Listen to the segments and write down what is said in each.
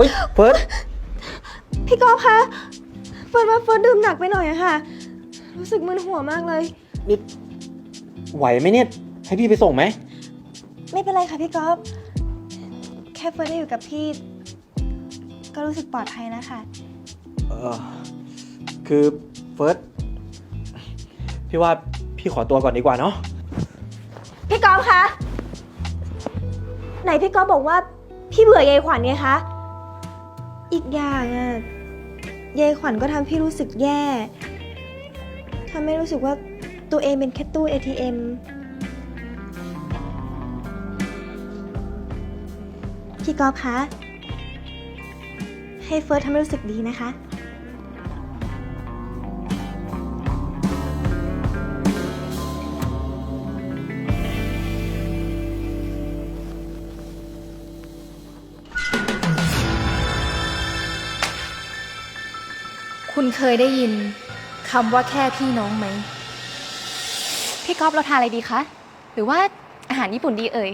เอ้ยเฟิร์สพี่กอล์ฟคะเฟิร์นว่าเฟิร์นดื่มหนักไปหน่อยอะค่ะ รู้สึกมึนหัวมากเลย นี่ไหวไหมเนี่ย ให้พี่ไปส่งไหม ไม่เป็นไรค่ะพี่กอล์ฟแค่เฟิร์นได้อยู่กับพี่ ก็รู้สึกปลอดภัยแล้วค่ะเออคือเฟิร์สพี่ว่าพี่ขอตัวก่อนดีกว่าเนาะ พี่กอล์ฟคะไหนพี่กอล์ฟบอกว่าพี่เบื่อยายขวัญไงคะ อีกอย่างอะยายขวัญก็ทำพี่รู้สึกแย่ทำให้รู้สึกว่าตัวเองเป็นแค่ตู้ ATM พี่กอล์ฟคะ ให้เฟิร์สทำให้รู้สึกดีนะคะ คุณเคยได้ยินคำว่าแค่พี่น้องไหม พี่ก๊อฟเราทานอะไรดีคะ หรือว่าอาหารญี่ปุ่นดีเอ่ย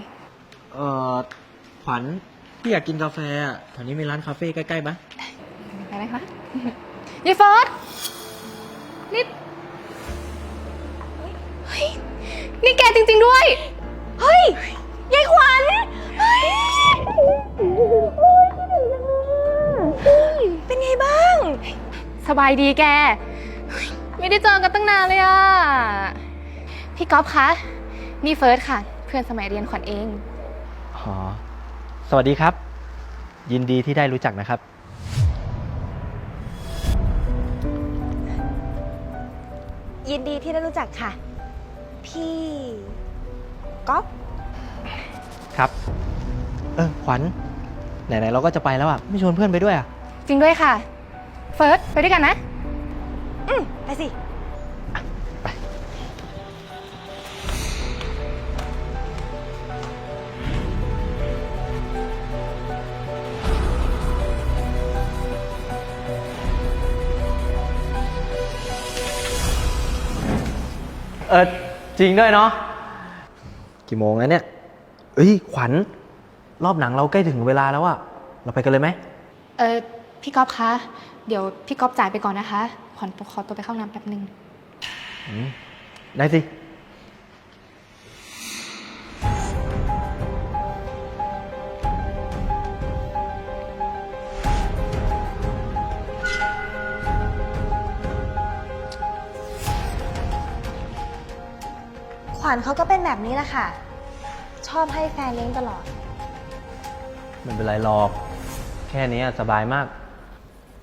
เออขวัญพี่อยากกินกาแฟอะแถวนี้มีร้านคาเฟ่ใกล้ๆไหมไปไหมคะยายเฟิร์สนี่เฮ้ยนี่แกจริง ๆด้วย เฮ้ยยายขวัญเฮ้ย สบายดีแกเฮ้ยไม่ได้เจอกันตั้งนานเลยอะพี่ก๊อฟคะ นี่เฟิร์สค่ะ เพื่อนสมัยเรียนขวัญเอง อ๋อ สวัสดีครับ ยินดีที่ได้รู้จักนะครับ ยินดีที่ได้รู้จักค่ะ พี่ก๊อฟครับ เออขวัญไหนๆเราก็จะไปแล้วอะ ไม่ชวนเพื่อนไปด้วยอะ จริงด้วยค่ะ เฟิร์สไปด้วยกันนะ อืมไปสิ เออจริงด้วยเนาะกี่โมงแล้วเนี่ยเอ้ย ขวัญ รอบหนังเราใกล้ถึงเวลาแล้วอะเราไปกันเลยไหม เออ พี่ก๊อฟคะ เดี๋ยวพี่ก๊อฟจ่ายไปก่อนนะคะ ขวัญขอตัวไปเข้าน้ำแป๊บนึงอืมได้สิ ขวัญเขาก็เป็นแบบนี้แหละค่ะ ชอบให้แฟนเลี้ยงตลอด ไม่เป็นไรหรอก แค่นี้สบายมาก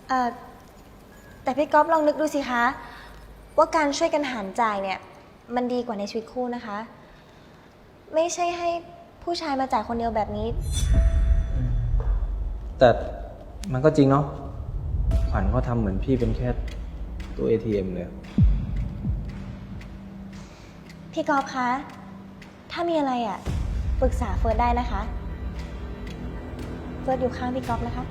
เออแต่พี่ก๊อฟลองนึกดูสิคะ ว่าการช่วยกันหารจ่ายเนี่ย มันดีกว่าในชีวิตคู่นะคะ ไม่ใช่ให้ผู้ชายมาจ่ายคนเดียวแบบนี้ แต่มันก็จริงเนาะขวัญเขาทำเหมือนพี่เป็นแค่ตัว ATM เลย พี่ก๊อฟคะ ถ้ามีอะไรอะปรึกษาเฟิร์สได้นะคะ เฟิร์สอยู่ข้างพี่ก๊อฟนะคะ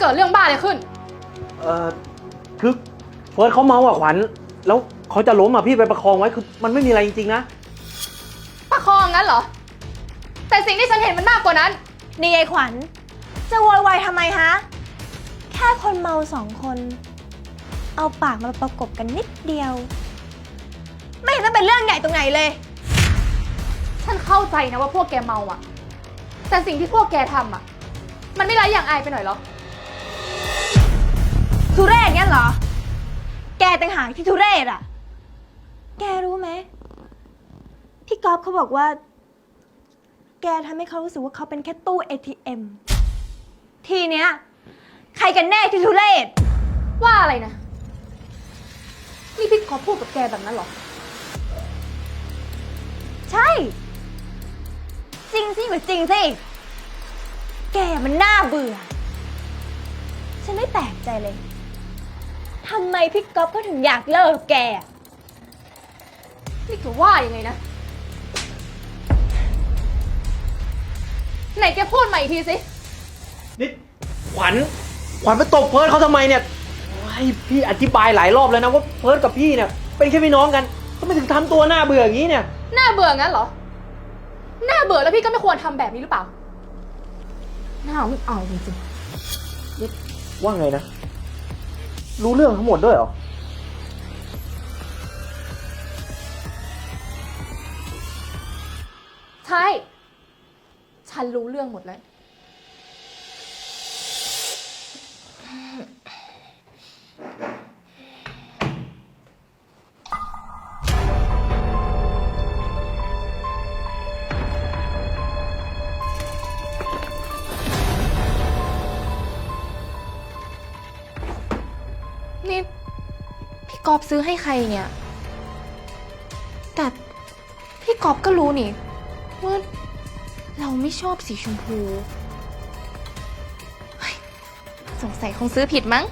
เกิดเรื่องบ้าอะไรขึ้น เออคือเฟิร์สเขาเมาอะขวัญ แล้วเขาจะล้มอะพี่ไปประคองไว้คือมันไม่มีอะไรจริงๆนะ ประคองงั้นเหรอ แต่สิ่งที่ฉันเห็นมันมากกว่านั้น นี่ยายขวัญ จะโวยวายทำไมฮะ แค่คนเมาสองคน เอาปากมาประกบกันนิดเดียว ไม่เห็นต้องเป็นเรื่องใหญ่ตรงไหนเลย ฉันเข้าใจนะว่าพวกแกเมาอะแต่สิ่งที่พวกแกทำอะมันไม่ร้ายอย่างอายไปหน่อยเหรอ ทุเรศงี้ยเหรอ แกต่างหากที่ทุเรศอะ แกรู้ไหม พี่ก๊อฟเขาบอกว่า แกทำให้เขารู้สึกว่าเขาเป็นแค่ตู้ ATM ทีเนี้ย ใครกันแน่ที่ทุเรศ ว่าอะไรนะ นี่พี่ขอพูดกับแกแบบนั้นเหรอ ใช่ จริงสิหรือจริงสิ แกมันน่าเบื่อ ฉันไม่แปลกใจเลย ทำไมพี่ก๊อฟก็ถึงอยากเลิกกับแกอะนี่ถือว่ายังไงนะ ไหนแกพูดใหม่อีกทีสิ นี่ขวัญขวัญไปตบเฟิร์สเขาทำไมเนี่ยให้พี่อธิบายหลายรอบแล้วนะว่าเฟิร์สกับพี่เนี่ยเป็นแค่พี่น้องกันทำไมถึงทำตัวหน้าเบื่ออย่างนี้เนี่ยหน้าเบื่องั้นเหรอหน้าเบื่อแล้วพี่ก็ไม่ควรทำแบบนี้หรือเปล่าหน้าไม่เอาจริงว่าไงนะ รู้เรื่องทั้งหมดด้วยเหรอ ใช่ ฉันรู้เรื่องหมดแล้ว กอบซื้อให้ใครเนี่ย แต่พี่กอบก็รู้นี่ว่าเราไม่ชอบสีชมพู สงสัยคงซื้อผิดมั้ง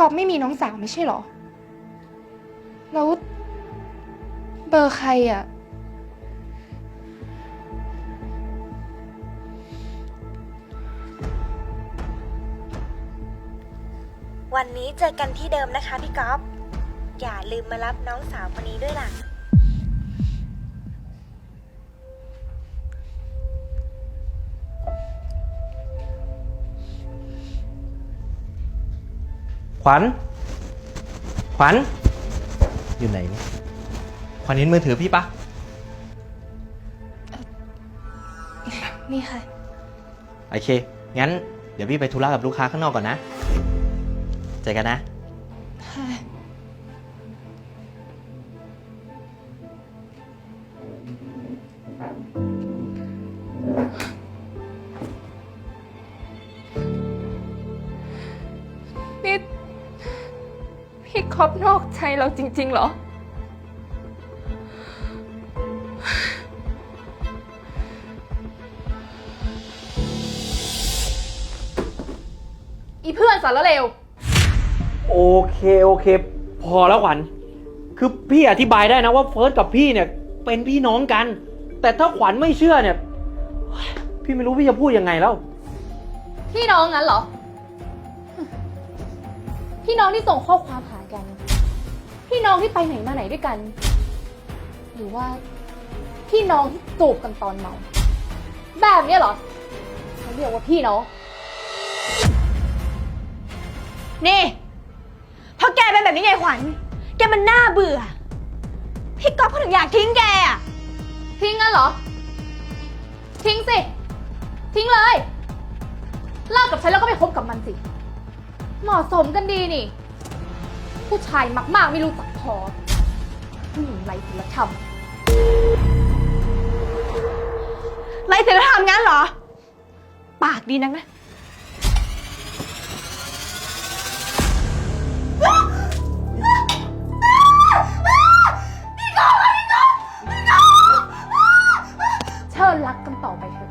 กอบไม่มีน้องสาวไม่ใช่เหรอ แล้วเบอร์ใครอะ วันนี้เจอกันที่เดิมนะคะพี่ก๊อฟ อย่าลืมมารับน้องสาวคนนี้ด้วยล่ะ วัญ ขวัญ อยู่ไหนเนี่ยขวัญเห็นมือถือพี่ปะ นี่ค่ะ โอเค งั้น เดี๋ยวพี่ไปธุระกับลูกค้าข้างนอกก่อนนะ เจอกันนะค่ะ ครอบนอกใจเราจริง ๆ เหรอ อีเพื่อนสารเลว โอเคโอเค พอแล้วขวัญคือพี่อธิบายได้นะว่าเฟิร์สกับพี่เนี่ย เป็นพี่น้องกัน แต่ถ้าขวัญไม่เชื่อเนี่ย พี่ไม่รู้พี่จะพูดยังไงแล้ว พี่น้องงั้นเหรอ พี่น้องที่ส่งข้อความหากัน พี่น้องที่ไปไหนมาไหนด้วยกัน หรือว่า พี่น้องที่จูบกันตอนเมาแบบเนี้ยเหรอเขาเรียกว่าพี่น้องนี่เพราะแกเป็นแบบนี้ไงขวัญ แกมันน่าเบื่อ พี่ก๊อฟเขาถึงอยากทิ้งแกอะทิ้งงั้นเหรอ ทิ้งสิ ทิ้งเลยเลิกกับฉันแล้วก็ไปคบกับมันสิ เหมาะสมกันดีนี่ ผู้ชายมาก ๆ ไม่รู้จักพอผู้หญิงไร้ศีลธรรมไรศีลธรรมงั้นเหรอ ปากดีนักนะเชิญรักกันต่อไปเถอะ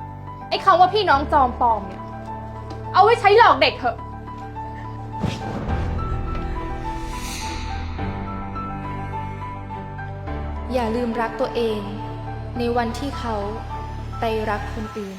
ไอ้คำว่าพี่น้องจอมปลอมเนี่ย เอาไว้ใช้หลอกเด็กเถอะ อย่าลืมรักตัวเอง ในวันที่เขาไปรักคนอื่น